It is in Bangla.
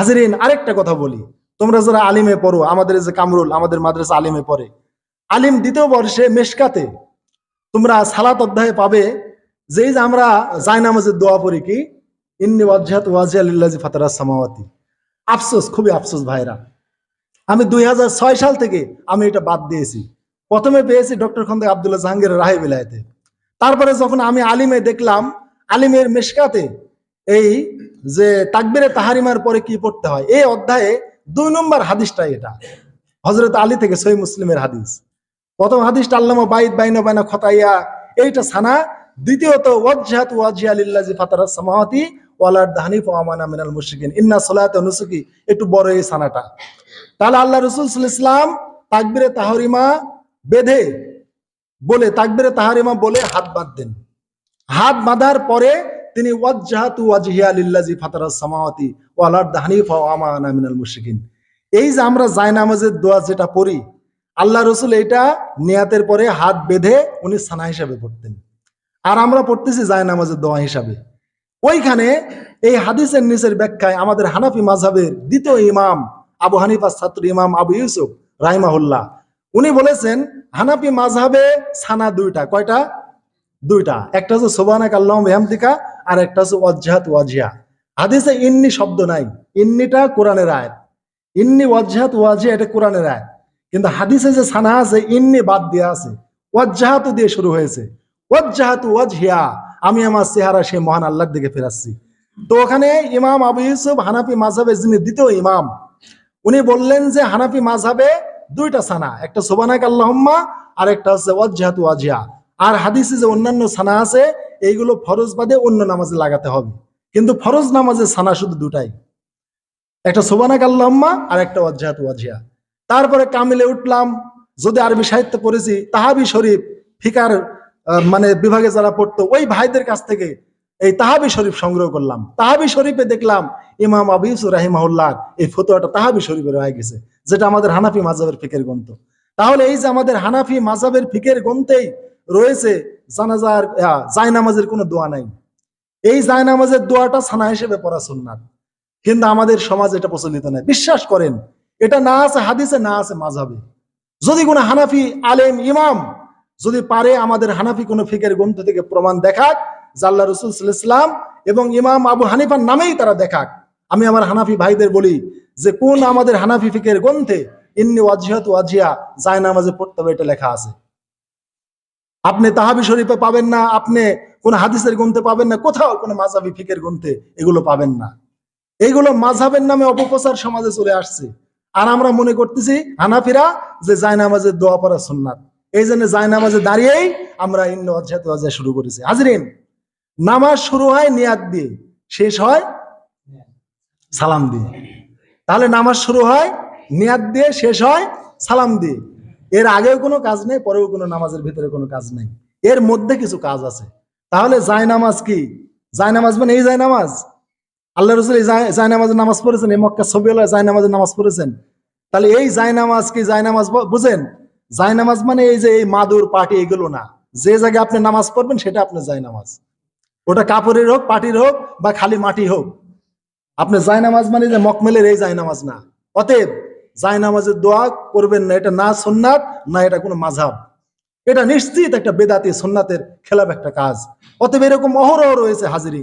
হাজিরিন, আরেকটা কথা বলি। তোমরা যারা আলিমে পড়ো, আমাদের যে কামরুল, আমাদের মাদ্রাসা আলিমে পড়ে, আলিম দ্বিতীয় বর্ষে মেশকাতে তোমরা সালাত অধ্যায়ে পাবে যে এই যে আমরা জায়নামাজের দোয়া পড়ি কি? ইন্নি ওয়াজহাত ওয়াজিয়া লিল্লাজি ফাতারা সামাওয়াতি। আফসোস, খুবই আফসোস ভাইরা। আমি দুই হাজার ছয় সাল থেকে আমি এটা বাদ দিয়েছি। প্রথমে পেয়েছি ডক্টর খন্দে আবদুল্লাহ জাহাঙ্গীর রাহে বিলায়তে। তারপরে যখন আমি আলিমে দেখলাম, আলিমের মেশকাতে এই যে তাকবিরে তাহারিমার পরে কি পড়তে হয়? এই অধ্যায়ে দুই নম্বর হাদিসটা এটা। হজরত আলী থেকে সই মুসলিমের হাদিস। প্রথম হাদিসটা আল্লামা বাইদ বাইনা বাইনা খতাইয়া, এইটা সানা। দ্বিতীয়ত, ওয়াজহাত ফাতারা ওয়ালার মিনাল ইন্না সালাত নুসুকি, একটু বড় এই সানাটা। তাহলে আল্লাহ রসুল ইসলাম তাকবিরে তাহরিমা বেঁধে বলে, তাকবিরে তাহারিমা বলে হাত বাঁধ দেন হাত বাঁধার পরে তিনি মুশরিকিন। এই যে আমরা জায়নামাজের দোয়া যেটা পড়ি, আল্লাহ রসুল এটা নিয়াতের পরে হাত বেঁধে উনি সানা হিসাবে পড়তেন। আর আমরা পড়তেছি জায়নামাজের দোয়া হিসাবে। ওইখানে এই হাদিসের নিচের ব্যাখ্যায় আমাদের হানাফি মাঝহাবের দ্বিতীয় ইমাম আবু হানিফার ছাত্র ইমাম আবু ইউসুফ রাহিমাহুল্লাহ, উনি বলেছেন, হানাফি মাঝহাবে সানা দুইটা, কয়টা? দুইটা। একটা হচ্ছে সোবানাক আল্লাহ হেমদিকা আর একটা হচ্ছে ওয়াজহাত ওয়াজিয়া। হাদিসে ইন্নি শব্দ নাই, ইন্নিটা কোরআনের আয়াত। ইন্নি ওয়াজহাত ওয়াজিয়া, এটা কোরআনের আয়াত। কিন্তু হাদিসে যে সানা আছে, ইন্নি বাদ দেওয়া আছে ওয়াজহাতু দিয়ে শুরু হয়েছে। ওয়াজহাতু ওয়াজহিয়া, আমি আমার চেহারা সে মহান আল্লাহর দিকে ফেরাচ্ছি। তো ওখানে ইমাম আবু ইউসুফ হানাফি মাঝহাবের যিনি দ্বিতীয় ইমাম, উনি বললেন যে হানাফি মাঝহাবে দুইটা সানা, একটা সোবানাক আল্লাহম্মা আর একটা হচ্ছে ওয়াজহাতু ওয়াজিয়া আর হাদিসে যে অন্যান্য সানা আছে এইগুলো ফরজ বাদে অন্য নামাজে লাগাতে হবে। কিন্তু ফরজ নামাজের সানা শুধু দুটাই। একটা সোবানাক আল্লাহম্মা আর একটা ওয়াজহাত ওয়াজিয়া তারপরে কামিলে উঠলাম, যদি আরবি সাহিত্য পড়েছি, তাহাবি শরীফ, ফিকার মানে বিভাগে যারা পড়তো, ওই ভাইদের কাছ থেকে এই তাহাবি শরীফ সংগ্রহ করলাম। তাহাবি শরীফে দেখলাম ইমাম আবু ইউসুফ রাহিমাহুল্লাহ এই ফতোয়াটা তাহাবি শরীফে রয়ে গেছে, যেটা আমাদের হানাফি মাজাবের ফিকের গ্রন্থ। তাহলে এই যে আমাদের হানাফি মাজাবের ফিকের গ্রন্থেই রয়েছে জানাজার আহ, জায়নামাজের কোনো দোয়া নাই। এই জায়নামাজের দোয়াটা সানা হিসেবে পড়া সুন্নাত। কিন্তু আমাদের সমাজ এটা প্রচলিত নয় বিশ্বাস করেন এটা না আছে হাদিসে না আছে মাঝাবে যদি কোনো হানাফি আলেম ইমাম যদি পারে আমাদের হানাফি কোনো ফিকের গ্রন্থ থেকে প্রমাণ দেখাক জাল্লা রসুল ইসলাম এবং ইমাম আবু হানিফার নামেই তারা দেখাক। আমি আমার হানাফি ভাইদের বলি যে কোন আমাদের হানাফি ফিকের গ্রন্থে ইন্নি ওয়াজিহাত ওয়াজিয়া জায় নামাজে পড়তে হবে এটা লেখা আছে। আপনি তাহাবি শরীফে পাবেন না, আপনি কোন হাদিসের গ্রন্থে পাবেন না, কোথাও কোনো মাঝাবি ফিকের গ্রন্থে এগুলো পাবেন না। এইগুলো মাঝাবের নামে অপপ্রচার সমাজে চলে আসছে। আর আমরা মনে করতেছি হানাফিরা যে জায়নামাজের দোয়া পড়া সুন্নাত। এই জন্য জায়নামাজে দাঁড়িয়েই আমরা ইন্ন অধ্যায় অধ্যায় শুরু করেছি। হাজরিন, নামাজ শুরু হয় নিয়াত দিয়ে, শেষ হয় সালাম দিয়ে। তাহলে নামাজ শুরু হয় নিয়াত দিয়ে, শেষ হয় সালাম দিয়ে। এর আগেও কোনো কাজ নেই, পরেও কোনো নামাজের ভিতরে কোনো কাজ নেই। এর মধ্যে কিছু কাজ আছে। তাহলে জায়নামাজ কি? জায়নামাজ মানে এই জায়নামাজ আল্লাহ রসুল জায়- জায়নামাজের নামাজ পড়েছেন? এই মক্কা ছবি হলো জায়নামাজের নামাজ পড়েছেন? তাহলে এই জায়নামাজ কি জায়নামাজ ব- বুঝেন? জায়নামাজ মানে এই যে এই মাদুর, পাটি এগুলো না। যে জায়গায় আপনি নামাজ পড়বেন, সেটা আপনার জায়নামাজ ওটা কাপড়ের হোক, পাটির হোক, বা খালি মাটি হোক। আপনি জায় নামাজ মানে যে মকমেলের এই জায়নামাজ না। অতএব জায়নামাজের দোয়া করবেন না, এটা না সন্ন্যাত না এটা কোনো মাঝাব এটা নিশ্চিত একটা বেদাতি সন্ন্যাতের খেলাপ একটা কাজ। অতএব এরকম অহরহ রয়েছে হাজিরি